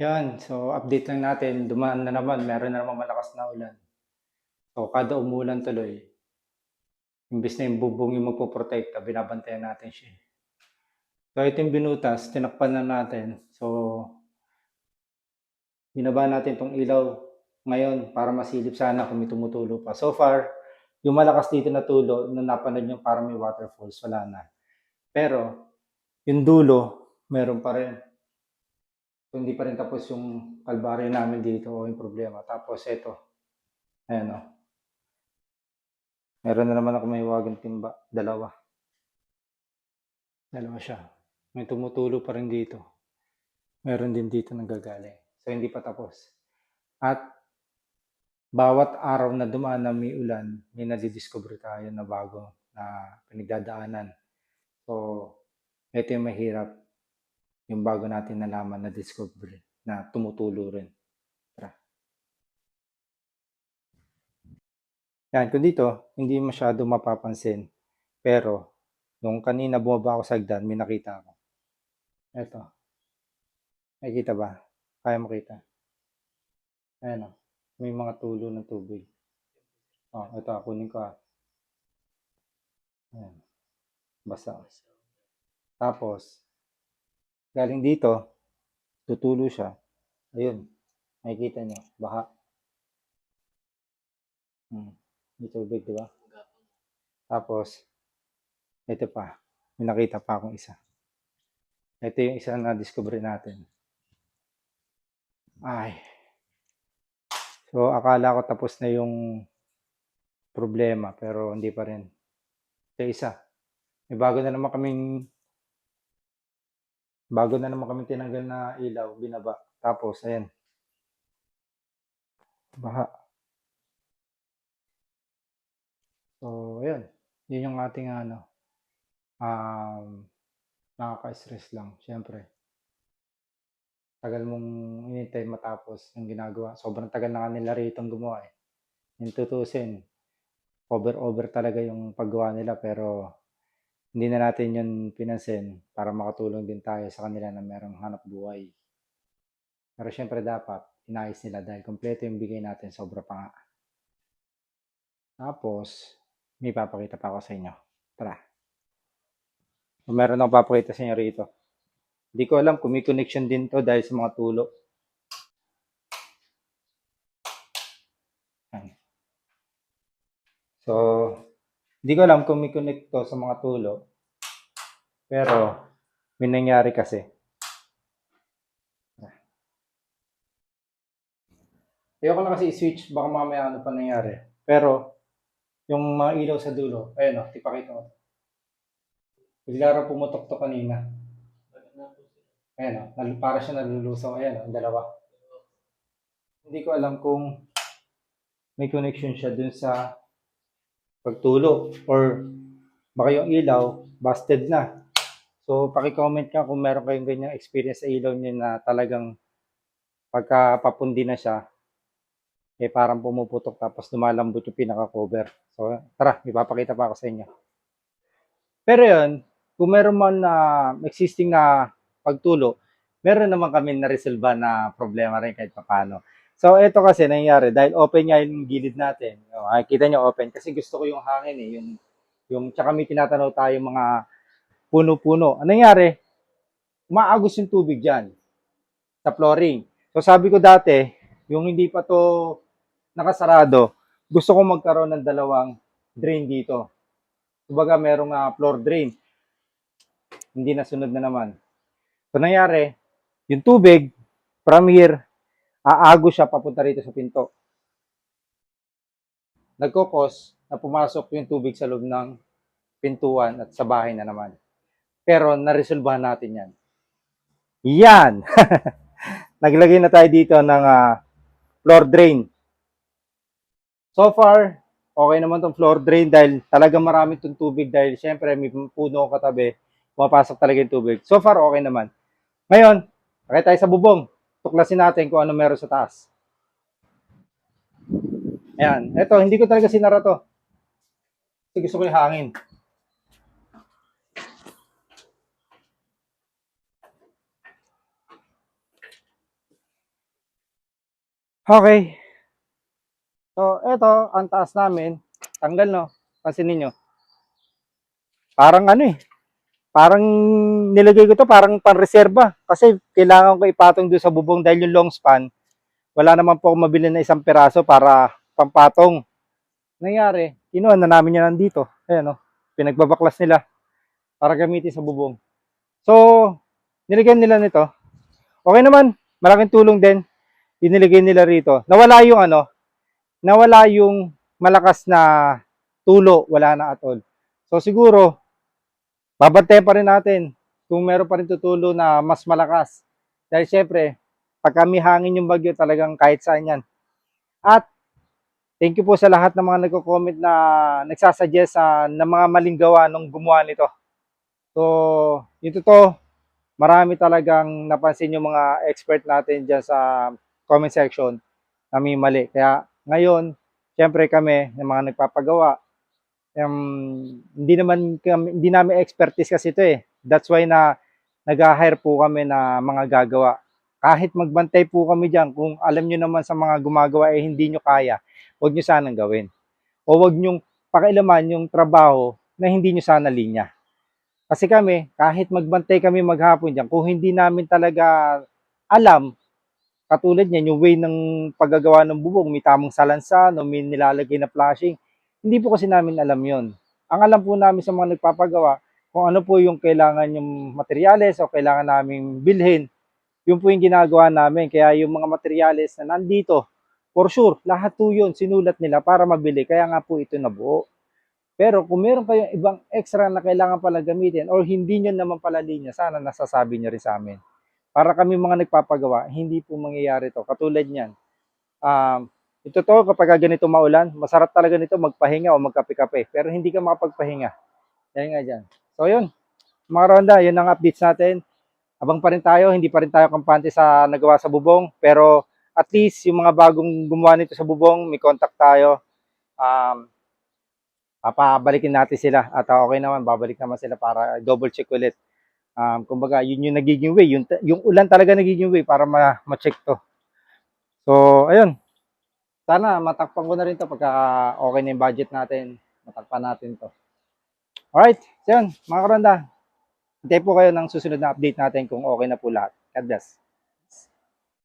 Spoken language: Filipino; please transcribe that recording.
Yan, so update lang natin, dumaan na naman, meron na naman malakas na ulan. So kada umulan tuloy, imbis na yung bubong yung magpoprotekta, binabantayan natin siya. So ito yung binutas, tinakpan na natin. So binaba natin tong ilaw ngayon para masilip sana kung may tumutulo pa. So far, yung malakas dito na tulo, nung napanood yung parang may waterfalls, wala na. Pero, yung dulo, meron pa rin. So, hindi pa rin tapos yung kalbaryo namin dito o yung problema. Tapos ito, ayan o. Meron na naman ako may wagang timba, dalawa. Dalawa siya. May tumutulo pa rin dito. Meron din dito nanggagaling. So, hindi pa tapos. At bawat araw na dumaan na may ulan, may nadidiscover tayo na bago na pinagdadaanan. So, ito yung mahirap. Yung bago natin nalaman na discovery na tumutulo rin. Tara. Yan, kung dito, hindi masyado mapapansin. Pero, nung kanina bumaba ako sa hagdan, may nakita ako. Ito. Nakikita ba? Kaya makita. Ayan o. May mga tulo ng tubig. Oh, ito, kunin ko ah. Ayan. Basa. Tapos, galing dito, tutulo siya. Ayun. Makikita nyo, baha. Hmm. May tubig, di ba? Tapos, ito pa. May nakita pa akong isa. Ito yung isa na discover natin. Ay. So, akala ko tapos na yung problema, pero hindi pa rin. Ito isa. May bago na naman kaming bago na naman kami tinanggal na ilaw, binaba. Tapos, ayan. Baha. So, ayan. Yun yung ating ano, um, nakaka-stress lang, syempre. Tagal mong inintay matapos yung ginagawa. Sobrang tagal na kanila rito gumawa eh. Yung tutusin, over-over talaga yung paggawa nila pero hindi na natin yun pinansin para makatulong din tayo sa kanila na merong hanap buhay. Pero syempre dapat, inayos nila dahil kompleto yung bigay natin, sobra pa nga. Tapos, may papakita pa ako sa inyo. Tara. Meron akong papakita sa inyo rito. Hindi ko alam kung may connection din to dahil sa mga tulo. So, hindi ko alam kung may connect to sa mga tulo. Pero, may nangyari kasi. Ayoko na kasi i-switch, baka mamaya ano pa nangyari. Pero, yung mga ilaw sa dulo, ayun o, tipakita ko. Bigla raw pumutok to kanina. Ayan o, para siya nalulusaw. Ayan o, dalawa. Hindi ko alam kung may connection siya dun sa pagtulo or baka yung ilaw busted na. So, paki-comment ka kung meron kayong ganyang experience sa ilaw niyo na talagang pagka papundi na siya, eh parang pumuputok tapos lumalambot yung pinaka-cover. So, tara, ipapakita pa ako sa inyo. Pero yun, kung meron man na existing na pagtulo, meron naman kami na-resolve na problema rin kahit paano. So, ito kasi nangyari, dahil open nga yung gilid natin. O, kita nyo open, kasi gusto ko yung hangin eh. Yung, yung, tsaka may tinatanaw tayo mga puno-puno. Ano nangyari? Umaagos yung tubig dyan sa flooring. So, sabi ko dati, yung hindi pa to nakasarado, gusto ko magkaroon ng dalawang drain dito. Kumbaga, merong ah, floor drain. Hindi nasunod na naman. So, nangyari, yung tubig, from here, aago siya papunta rito sa pinto. Nagkokos na pumasok yung tubig sa loob ng pintuan at sa bahay na naman. Pero, naresolbahan natin yan. Yan! Naglagay na tayo dito ng ah, floor drain. So far, okay naman tong floor drain dahil talagang marami tong tubig dahil syempre may puno katabi, pumapasok talaga yung tubig. So far, okay naman. Ngayon, pakita tayo sa bubong. Tuklasin natin kung ano meron sa taas. Ayan. Ito, hindi ko talaga sinara to. Kasi gusto ko yung hangin. Okay. So, eto, ang taas namin. Tanggal, no? Kasi ninyo. Parang ano eh. Parang nilagay ko to parang panreserba. Kasi kailangan ko ipatong doon sa bubong dahil yung long span, wala naman po mabili na isang piraso para pampatong. Nangyari, kinuha na namin yan nandito. Ayan, no? Pinagbabaklas nila para gamitin sa bubong. So, nilagyan nila nito. Okay naman, malaking tulong din. Iniligay nila rito. Nawala yung ano, nawala yung malakas na tulo, wala na at all. So siguro, babantayan pa rin natin kung meron pa rin tutulo na mas malakas. Dahil syempre, pag kami hangin yung bagyo, talagang kahit saan yan. At, thank you po sa lahat ng mga nagko-comment na nagsasuggest sa ng mga maling gawa nung gumawa nito. So, ito to, marami talagang napansin yung mga expert natin dyan sa comment section na may mali. Kaya ngayon, syempre kami, yung mga nagpapagawa, um, hindi naman kami, hindi namin expertise kasi ito eh. That's why na nag-hire po kami na mga gagawa. Kahit magbantay po kami dyan, kung alam nyo naman sa mga gumagawa eh hindi nyo kaya, huwag nyo sanang gawin. O huwag nyo pakialaman yung trabaho na hindi nyo sana linya. Kasi kami, kahit magbantay kami maghapon dyan, kung hindi namin talaga alam, katulad niyan, yung way ng paggagawa ng bubong, may tamang salansan, o may nilalagay na flashing, hindi po kasi namin alam yon. Ang alam po namin sa mga nagpapagawa, kung ano po yung kailangan yung materyales o kailangan namin bilhin, yun po yung ginagawa namin. Kaya yung mga materyales na nandito, for sure, lahat po yun, sinulat nila para mabili. Kaya nga po ito nabuo. Pero kung meron kayong ibang extra na kailangan pala gamitin or hindi nyo naman pala linya, sana nasasabi nyo rin sa amin. Para kami mga nagpapagawa, hindi po mangyayari to. Katulad niyan. Um, ito to, kapag ganito maulan, masarap talaga nito magpahinga o magkape-kape. Pero hindi ka makapagpahinga. Yan nga dyan. So yun, mga ronda, yun ang updates natin. Abang pa rin tayo, hindi pa rin tayo kampante sa nagawa sa bubong. Pero at least yung mga bagong gumawa nito sa bubong, may contact tayo. Um, papabalikin natin sila at ah, okay naman babalik naman sila para double check ulit um, kumbaga yun yung nagiging way yung, yung ulan talaga nagiging way para ma- ma-check to so ayun sana matakpan ko na rin to pagka okay na yung budget natin. Matakpan natin to. Alright so yun mga karanda. Hintay po kayo ng susunod na update natin kung okay na po lahat. God bless